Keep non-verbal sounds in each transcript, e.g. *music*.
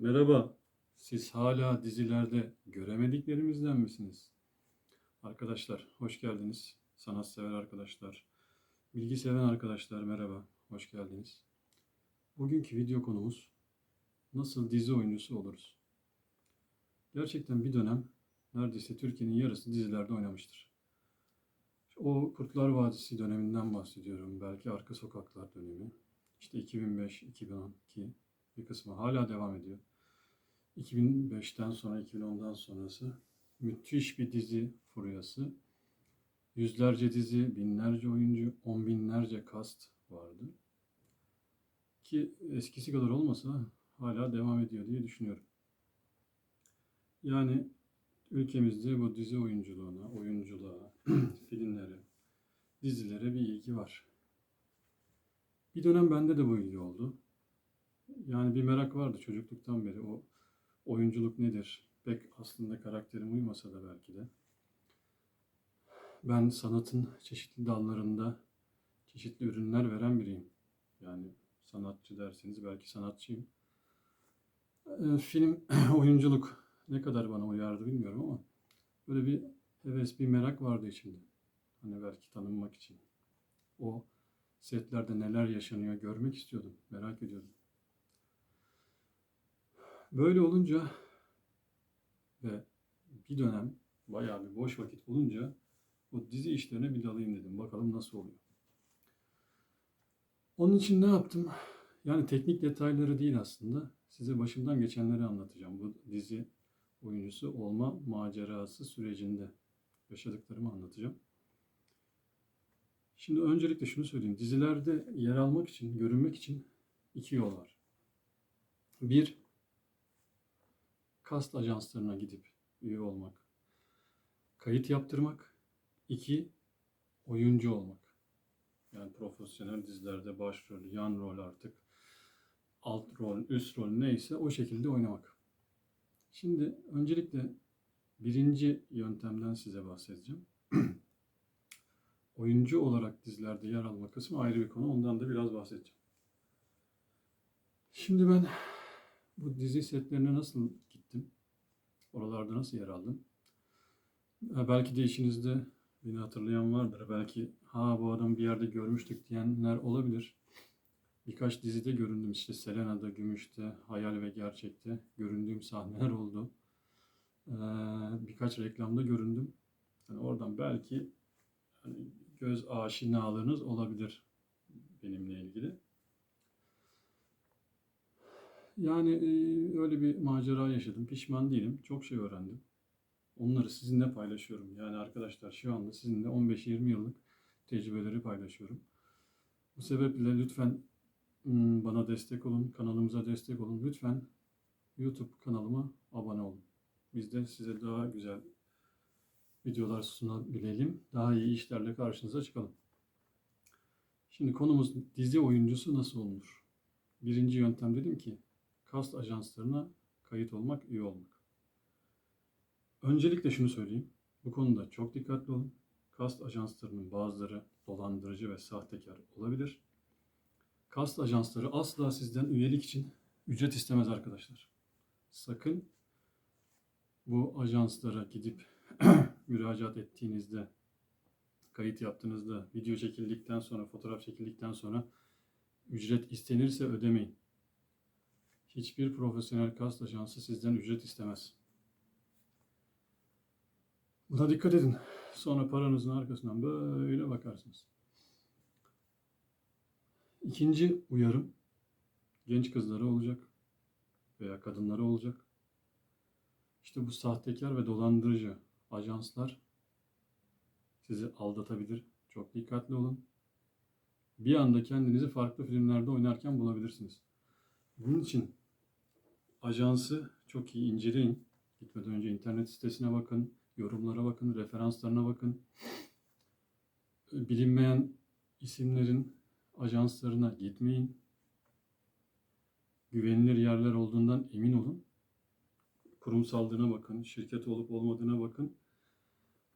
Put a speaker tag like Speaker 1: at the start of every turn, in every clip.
Speaker 1: Merhaba, siz hala dizilerde göremediklerimizden misiniz? Arkadaşlar, hoş geldiniz. Sanatsever arkadaşlar, bilgi seven arkadaşlar merhaba, hoş geldiniz. Bugünkü video konumuz nasıl dizi oyuncusu oluruz? Gerçekten bir dönem neredeyse Türkiye'nin yarısı dizilerde oynamıştır. O Kurtlar Vadisi döneminden bahsediyorum. Belki Arka Sokaklar dönemi. İşte 2005-2012 bir kısmı hala devam ediyor. 2005'ten sonra 2010'dan sonrası müthiş bir dizi furyası. Yüzlerce dizi, binlerce oyuncu, on binlerce kast vardı. Ki eskisi kadar olmasa hala devam ediyor diye düşünüyorum. Yani ülkemizde bu dizi oyunculuğuna, oyunculuğa, *clears throat* filmlere, dizilere bir ilgi var. Bir dönem bende de bu ilgi oldu. Yani bir merak vardı çocukluktan beri o oyunculuk nedir? Pek aslında karakterim uymasa da belki de. Ben sanatın çeşitli dallarında çeşitli ürünler veren biriyim. Yani sanatçı derseniz belki sanatçıyım. Ee, film, *clears throat* oyunculuk ne kadar bana uyardı bilmiyorum ama böyle bir heves, bir merak vardı içimde. Hani belki tanınmak için. O setlerde neler yaşanıyor görmek istiyordum, merak ediyordum. Böyle olunca ve bir dönem bayağı bir boş vakit bulunca bu dizi işlerine bir dalayım dedim. Bakalım nasıl oluyor. Onun için ne yaptım? Yani teknik detayları değil aslında. Size başımdan geçenleri anlatacağım. Bu dizi oyuncusu olma macerası sürecinde yaşadıklarımı anlatacağım. Şimdi öncelikle şunu söyleyeyim. Dizilerde yer almak için, görünmek için iki yol var. Bir, kast ajanslarına gidip üye olmak. Kayıt yaptırmak. İki, oyuncu olmak. Yani profesyonel dizilerde başrol, yan rol artık, alt rol, üst rol neyse o şekilde oynamak. Şimdi öncelikle birinci yöntemden size bahsedeceğim. *clears throat* Oyuncu olarak dizilerde yer alma kısmı ayrı bir konu. Ondan da biraz bahsedeceğim. Şimdi ben bu dizi setlerine nasıl? Oralarda nasıl yer aldım? Ha, Belki de içinizde beni hatırlayan vardır. Belki ha bu adamı bir yerde görmüştük diyenler olabilir. Birkaç dizide göründüm işte Selena'da, Gümüş'te, Hayal ve Gerçek'te göründüğüm sahneler oldu. Ee, birkaç reklamda göründüm. Yani oradan belki hani göz aşinalığınız olabilir benimle ilgili. Yani e, öyle bir macera yaşadım. Pişman değilim. Çok şey öğrendim. Onları sizinle paylaşıyorum. Yani arkadaşlar şu anda sizinle 15-20 yıllık tecrübeleri paylaşıyorum. Bu sebeple lütfen bana destek olun, kanalımıza destek olun. Lütfen YouTube kanalıma abone olun. Biz de size daha güzel videolar sunabilelim. Daha iyi işlerle karşınıza çıkalım. Şimdi konumuz dizi oyuncusu nasıl olunur? Birinci yöntem dedim ki kast ajanslarına kayıt olmak, üye olmak. Öncelikle şunu söyleyeyim. Bu konuda çok dikkatli olun. Kast ajanslarının bazıları dolandırıcı ve sahtekar olabilir. Kast ajansları asla sizden üyelik için ücret istemez arkadaşlar. Sakın bu ajanslara gidip *clears throat* müracaat ettiğinizde, kayıt yaptığınızda, video çekildikten sonra, fotoğraf çekildikten sonra ücret istenirse ödemeyin. Hiçbir profesyonel kast ajansı sizden ücret istemez. Buna dikkat edin. Sonra paranızın arkasından böyle bakarsınız. İkinci uyarım genç kızlara olacak veya kadınlara olacak. İşte bu sahtekar ve dolandırıcı ajanslar sizi aldatabilir. Çok dikkatli olun. Bir anda kendinizi farklı filmlerde oynarken bulabilirsiniz. Bunun için ajansı çok iyi inceleyin. Gitmeden önce internet sitesine bakın, yorumlara bakın, referanslarına bakın. Bilinmeyen isimlerin ajanslarına gitmeyin. Güvenilir yerler olduğundan emin olun. Kurumsallığına bakın, şirket olup olmadığına bakın.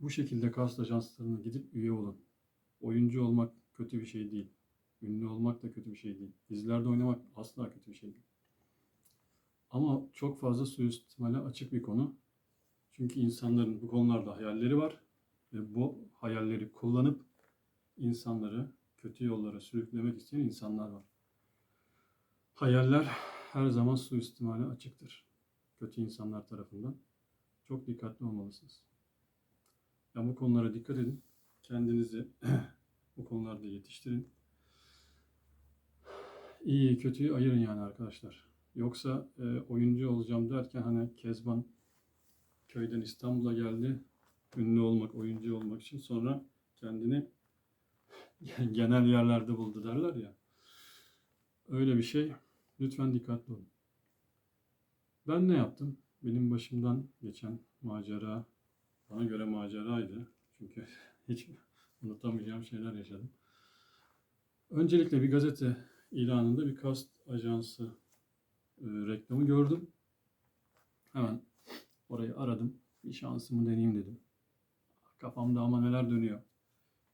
Speaker 1: Bu şekilde kast ajanslarına gidip üye olun. Oyuncu olmak kötü bir şey değil. Ünlü olmak da kötü bir şey değil. Dizilerde oynamak asla kötü bir şey değil. Ama çok fazla suistimale açık bir konu. Çünkü insanların bu konularda hayalleri var ve bu hayalleri kullanıp insanları kötü yollara sürüklemek isteyen insanlar var. Hayaller her zaman suistimale açıktır. Kötü insanlar tarafından. Çok dikkatli olmalısınız. Yani bu konulara dikkat edin. Kendinizi *clears throat* bu konularda yetiştirin. İyi kötüyü ayırın yani arkadaşlar. Yoksa e, oyuncu olacağım derken hani Kezban köyden İstanbul'a geldi. Ünlü olmak, oyuncu olmak için sonra kendini *laughs* genel yerlerde buldu derler ya. Öyle bir şey. Lütfen dikkatli olun. Ben ne yaptım? Benim başımdan geçen macera bana göre maceraydı. Çünkü *laughs* hiç unutamayacağım şeyler yaşadım. Öncelikle bir gazete ilanında bir kast ajansı reklamı gördüm. Hemen orayı aradım. Bir şansımı deneyeyim dedim. Kafamda ama neler dönüyor.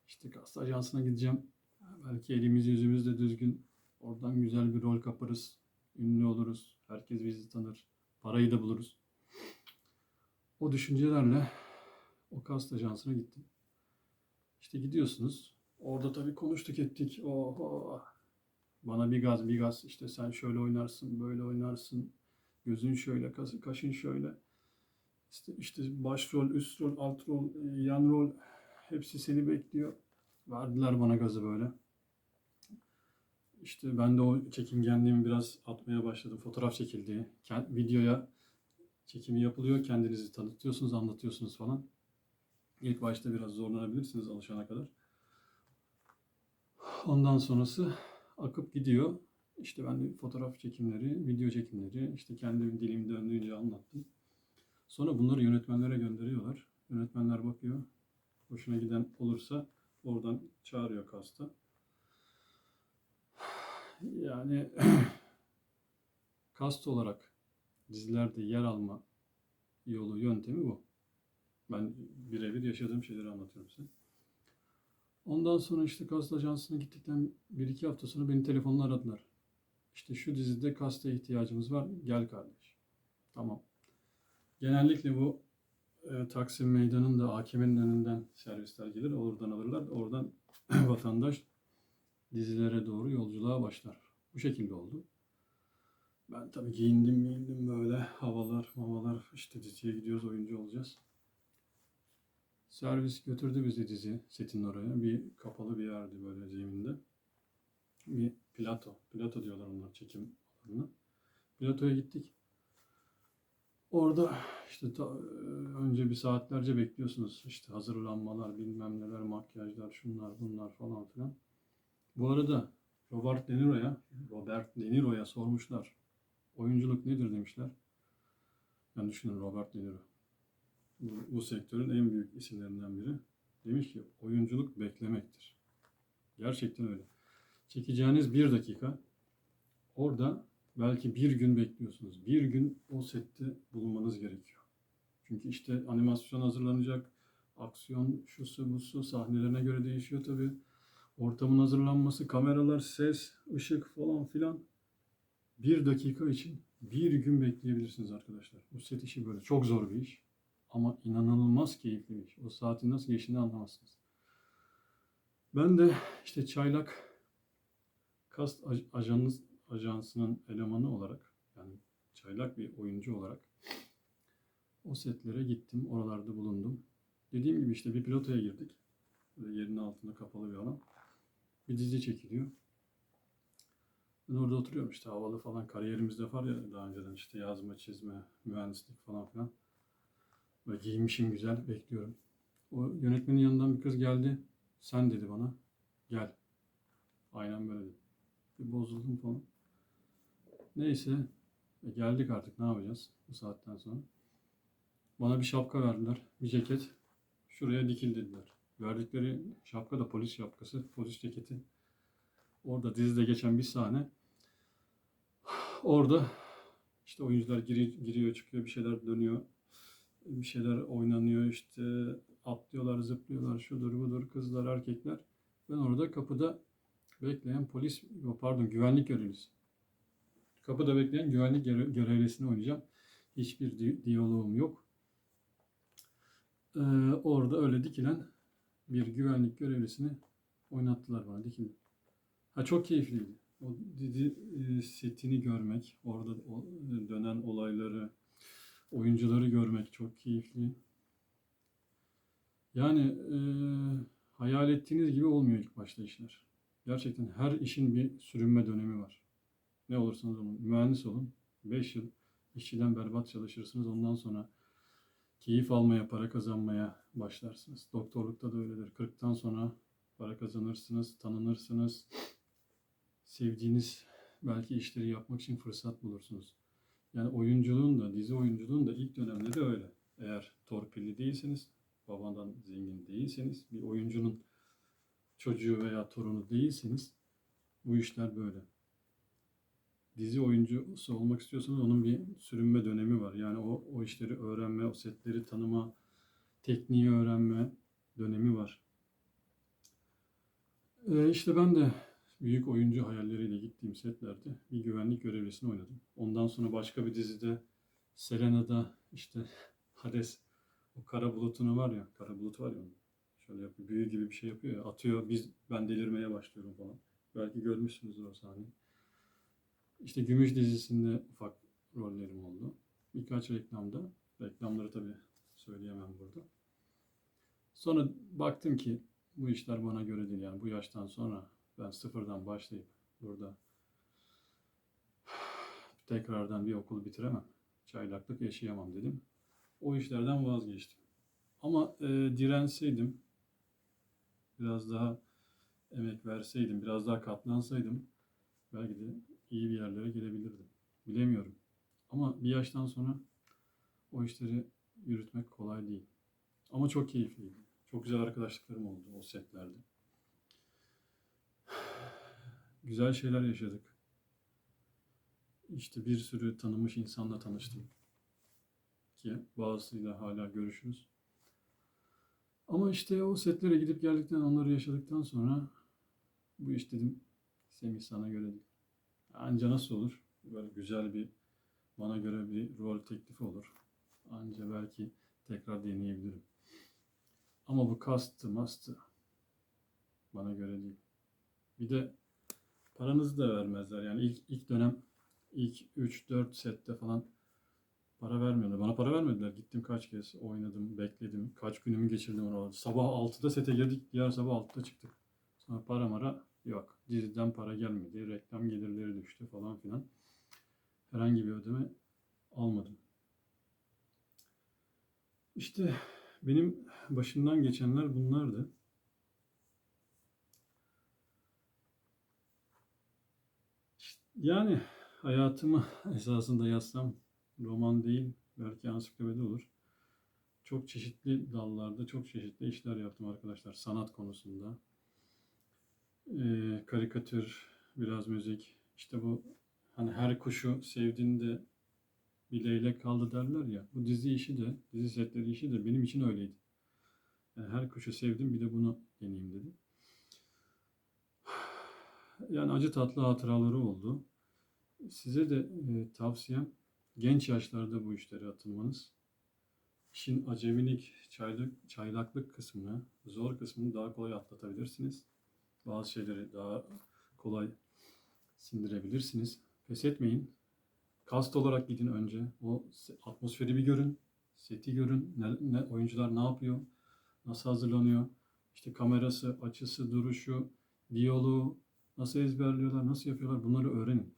Speaker 1: İşte kast ajansına gideceğim. Belki elimiz yüzümüz de düzgün. Oradan güzel bir rol kaparız. Ünlü oluruz. Herkes bizi tanır. Parayı da buluruz. O düşüncelerle o kast ajansına gittim. İşte gidiyorsunuz. Orada tabii konuştuk ettik. Oho. Bana bir gaz bir gaz işte sen şöyle oynarsın böyle oynarsın. Gözün şöyle kaşın şöyle. İşte, işte başrol, üst rol, alt rol, e, yan rol hepsi seni bekliyor. Verdiler bana gazı böyle. İşte ben de o çekingenliğimi biraz atmaya başladım. Fotoğraf çekildiği, videoya çekimi yapılıyor. Kendinizi tanıtıyorsunuz, anlatıyorsunuz falan. İlk başta biraz zorlanabilirsiniz alışana kadar. Ondan sonrası akıp gidiyor. İşte ben de fotoğraf çekimleri, video çekimleri, işte kendi dilim döndüğünce anlattım. Sonra bunları yönetmenlere gönderiyorlar. Yönetmenler bakıyor. Hoşuna giden olursa oradan çağırıyor kasta. Yani *clears throat* kast olarak dizilerde yer alma yolu, yöntemi bu. Ben birebir yaşadığım şeyleri anlatıyorum size. Ondan sonra işte kast ajansına gittikten bir iki hafta sonra beni telefonla aradılar. İşte şu dizide kasta ihtiyacımız var, gel kardeş. Tamam. Genellikle bu e, Taksim Meydanı'nda AKM'nin önünden servisler gelir, oradan alırlar. Oradan *clears throat* vatandaş dizilere doğru yolculuğa başlar. Bu şekilde oldu. Ben tabii giyindim giyindim böyle havalar mavalar işte diziye gidiyoruz oyuncu olacağız. Servis götürdü bizi dizi setin oraya. Bir kapalı bir yerdi böyle zeminde. Bir plato. Plato diyorlar onlar çekim alanına. Platoya gittik. Orada işte ta- önce bir saatlerce bekliyorsunuz. İşte hazırlanmalar, bilmem neler, makyajlar, şunlar bunlar falan filan. Bu arada Robert De Niro'ya, Robert De Niro'ya sormuşlar. Oyunculuk nedir demişler. Yani düşünün Robert De Niro. Bu, sektörün en büyük isimlerinden biri. Demiş ki oyunculuk beklemektir. Gerçekten öyle. Çekeceğiniz bir dakika orada belki bir gün bekliyorsunuz. Bir gün o sette bulunmanız gerekiyor. Çünkü işte animasyon hazırlanacak, aksiyon, şusu busu sahnelerine göre değişiyor tabii. Ortamın hazırlanması, kameralar, ses, ışık falan filan. Bir dakika için bir gün bekleyebilirsiniz arkadaşlar. Bu set işi böyle çok zor bir iş. Ama inanılmaz keyifli bir iş. O saatin nasıl geçtiğini anlamazsınız. Ben de işte çaylak kast aj- ajanınız, ajansının elemanı olarak yani çaylak bir oyuncu olarak o setlere gittim. Oralarda bulundum. Dediğim gibi işte bir pilotaya girdik. Böyle yerin altında kapalı bir alan. Bir dizi çekiliyor. Ben orada oturuyorum işte havalı falan kariyerimizde var ya daha önceden işte yazma, çizme, mühendislik falan filan. Böyle giyinmişim güzel bekliyorum. O yönetmenin yanından bir kız geldi. Sen dedi bana. Gel. Aynen böyle dedi. Bir bozuldum falan. Neyse. e, geldik artık ne yapacağız bu saatten sonra. Bana bir şapka verdiler. Bir ceket. Şuraya dikil dediler. Verdikleri şapka da polis şapkası. Polis ceketi. Orada dizide geçen bir sahne. *sighs* Orada işte oyuncular giri- giriyor çıkıyor bir şeyler dönüyor. Bir şeyler oynanıyor işte atlıyorlar zıplıyorlar şudur budur kızlar erkekler. Ben orada kapıda bekleyen polis pardon güvenlik görevlisi. Kapıda bekleyen güvenlik göre- görevlisini oynayacağım. Hiçbir di- diyaloğum yok. Ee, orada öyle dikilen bir güvenlik görevlisini oynattılar bana dikildi. Ha çok keyifliydi. O dizi e, setini görmek, orada dönen olayları, oyuncuları görmek çok keyifli. Yani e, hayal ettiğiniz gibi olmuyor ilk başta işler. Gerçekten her işin bir sürünme dönemi var. Ne olursanız olun. Mühendis olun. 5 yıl işçiden berbat çalışırsınız. Ondan sonra keyif almaya, para kazanmaya başlarsınız. Doktorlukta da öyledir. 40'tan sonra para kazanırsınız, tanınırsınız. Sevdiğiniz belki işleri yapmak için fırsat bulursunuz. Yani oyunculuğun da, dizi oyunculuğun da ilk dönemde de öyle. Eğer torpilli değilseniz, babandan zengin değilseniz, bir oyuncunun çocuğu veya torunu değilseniz bu işler böyle. Dizi oyuncusu olmak istiyorsanız onun bir sürünme dönemi var. Yani o, o işleri öğrenme, o setleri tanıma, tekniği öğrenme dönemi var. Ee, işte ben de büyük oyuncu hayalleriyle gittiğim setlerde bir güvenlik görevlisini oynadım. Ondan sonra başka bir dizide Selena'da işte Hades o kara bulutunu var ya, kara bulut var ya. Şöyle yapıyor, büyü gibi bir şey yapıyor ya, atıyor, biz ben delirmeye başlıyorum falan. Belki görmüşsünüzdür o sahneyi. İşte Gümüş dizisinde ufak rollerim oldu. Birkaç reklamda. Reklamları tabii söyleyemem burada. Sonra baktım ki bu işler bana göre değil. Yani bu yaştan sonra ben sıfırdan başlayıp burada tekrardan bir okul bitiremem. Çaylaklık yaşayamam dedim. O işlerden vazgeçtim. Ama e, direnseydim, biraz daha emek verseydim, biraz daha katlansaydım belki de iyi bir yerlere gelebilirdim. Bilemiyorum. Ama bir yaştan sonra o işleri yürütmek kolay değil. Ama çok keyifliydi. Çok güzel arkadaşlıklarım oldu o setlerde. Güzel şeyler yaşadık. İşte bir sürü tanınmış insanla tanıştım. Ki bazısıyla hala görüşürüz. Ama işte o setlere gidip geldikten, onları yaşadıktan sonra bu iş dedim Semih sana göre değil. Anca nasıl olur? Böyle güzel bir bana göre bir rol teklifi olur. Anca belki tekrar deneyebilirim. Ama bu kastı mastı bana göre değil. Bir de paranızı da vermezler. Yani ilk ilk dönem ilk 3-4 sette falan para vermiyorlar. Bana para vermediler. Gittim kaç kez oynadım, bekledim. Kaç günümü geçirdim orada. Sabah 6'da sete girdik. Diğer sabah 6'da çıktık. Sonra para mara yok. Diziden para gelmedi. Reklam gelirleri düştü falan filan. Herhangi bir ödeme almadım. İşte benim başımdan geçenler bunlardı. Yani hayatımı *laughs* esasında yazsam roman değil, belki ansiklopedi olur. Çok çeşitli dallarda, çok çeşitli işler yaptım arkadaşlar. Sanat konusunda, Ee, karikatür, biraz müzik. İşte bu hani her kuşu sevdiğinde bir leylek kaldı derler ya. Bu dizi işi de, dizi setleri işi de benim için öyleydi. Yani her kuşu sevdim, bir de bunu deneyeyim dedim. Yani acı tatlı hatıraları oldu. Size de e, tavsiyem genç yaşlarda bu işlere atılmanız. İşin acemilik, çaylık, çaylaklık kısmını, zor kısmını daha kolay atlatabilirsiniz. Bazı şeyleri daha kolay sindirebilirsiniz. Pes etmeyin. Kast olarak gidin önce. O atmosferi bir görün. Seti görün. Ne, ne, oyuncular ne yapıyor? Nasıl hazırlanıyor? İşte kamerası, açısı, duruşu, diyaloğu nasıl ezberliyorlar, nasıl yapıyorlar bunları öğrenin.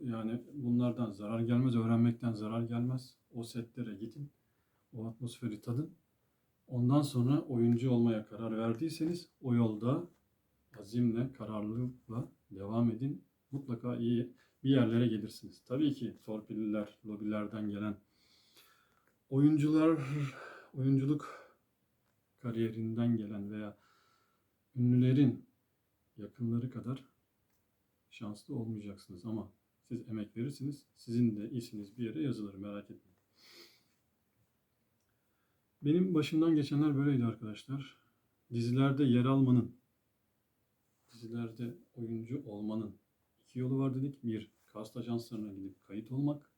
Speaker 1: Yani bunlardan zarar gelmez, öğrenmekten zarar gelmez. O setlere gidin, o atmosferi tadın. Ondan sonra oyuncu olmaya karar verdiyseniz o yolda azimle, kararlılıkla devam edin. Mutlaka iyi bir yerlere gelirsiniz. Tabii ki torpilliler, lobilerden gelen oyuncular, oyunculuk kariyerinden gelen veya ünlülerin yakınları kadar şanslı olmayacaksınız ama siz emek verirsiniz. Sizin de isminiz bir yere yazılır merak etmeyin. Benim başımdan geçenler böyleydi arkadaşlar. Dizilerde yer almanın, dizilerde oyuncu olmanın iki yolu var dedik. Bir, kast ajanslarına gidip kayıt olmak.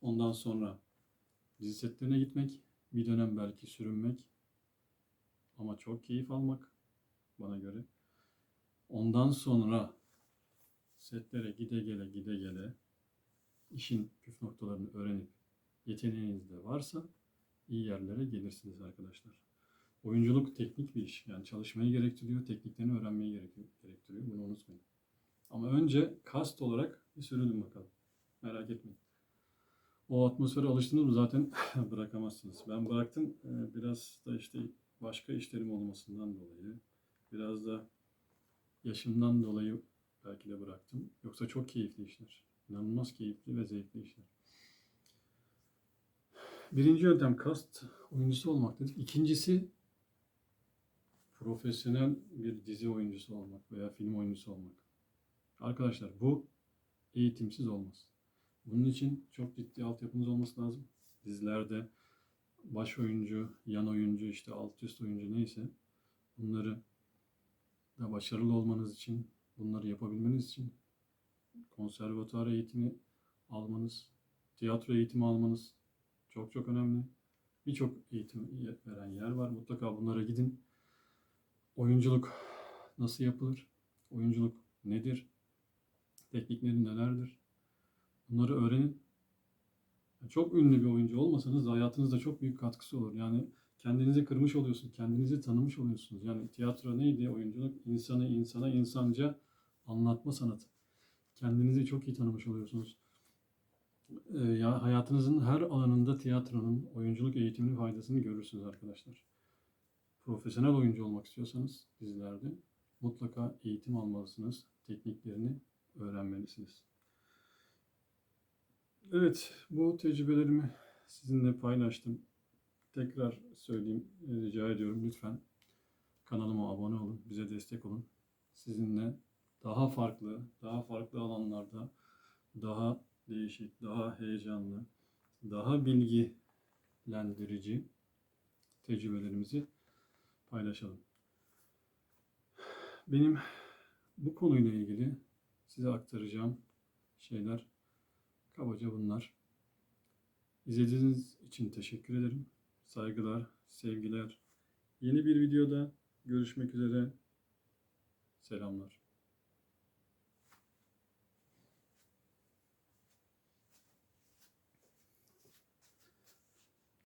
Speaker 1: Ondan sonra dizi setlerine gitmek. Bir dönem belki sürünmek. Ama çok keyif almak bana göre. Ondan sonra setlere gide gele gide gele işin püf noktalarını öğrenip yeteneğiniz de varsa iyi yerlere gelirsiniz arkadaşlar. Oyunculuk teknik bir iş. Yani çalışmayı gerektiriyor, tekniklerini öğrenmeyi gerektiriyor. Bunu unutmayın. Ama önce kast olarak bir sürünün bakalım. Merak etmeyin. O atmosfere alıştınız mı zaten *laughs* bırakamazsınız. Ben bıraktım. Ee, Biraz da işte başka işlerim olmasından dolayı, biraz da yaşımdan dolayı belki de bıraktım. Yoksa çok keyifli işler. İnanılmaz keyifli ve zevkli işler. Birinci yöntem kast oyuncusu olmak dedik. İkincisi profesyonel bir dizi oyuncusu olmak veya film oyuncusu olmak. Arkadaşlar bu eğitimsiz olmaz. Bunun için çok ciddi altyapınız olması lazım. Dizilerde baş oyuncu, yan oyuncu, işte alt üst oyuncu neyse bunları da başarılı olmanız için, bunları yapabilmeniz için konservatuar eğitimi almanız, tiyatro eğitimi almanız çok çok önemli. Birçok eğitim veren yer var. Mutlaka bunlara gidin. Oyunculuk nasıl yapılır? Oyunculuk nedir? Teknikleri nelerdir? Bunları öğrenin. Çok ünlü bir oyuncu olmasanız da hayatınızda çok büyük katkısı olur. Yani kendinizi kırmış oluyorsunuz, kendinizi tanımış oluyorsunuz. Yani tiyatro neydi? Oyunculuk insanı insana insanca anlatma sanatı. Kendinizi çok iyi tanımış oluyorsunuz. Ee, ya hayatınızın her alanında tiyatronun, oyunculuk eğitiminin faydasını görürsünüz arkadaşlar. Profesyonel oyuncu olmak istiyorsanız dizilerde mutlaka eğitim almalısınız. Tekniklerini öğrenmelisiniz. Evet, bu tecrübelerimi sizinle paylaştım. Tekrar söyleyeyim, e, rica ediyorum lütfen kanalıma abone olun, bize destek olun. Sizinle daha farklı, daha farklı alanlarda, daha değişik, daha heyecanlı, daha bilgilendirici tecrübelerimizi paylaşalım. Benim bu konuyla ilgili size aktaracağım şeyler kabaca bunlar. İzlediğiniz için teşekkür ederim. Saygılar, sevgiler. Yeni bir videoda görüşmek üzere. Selamlar.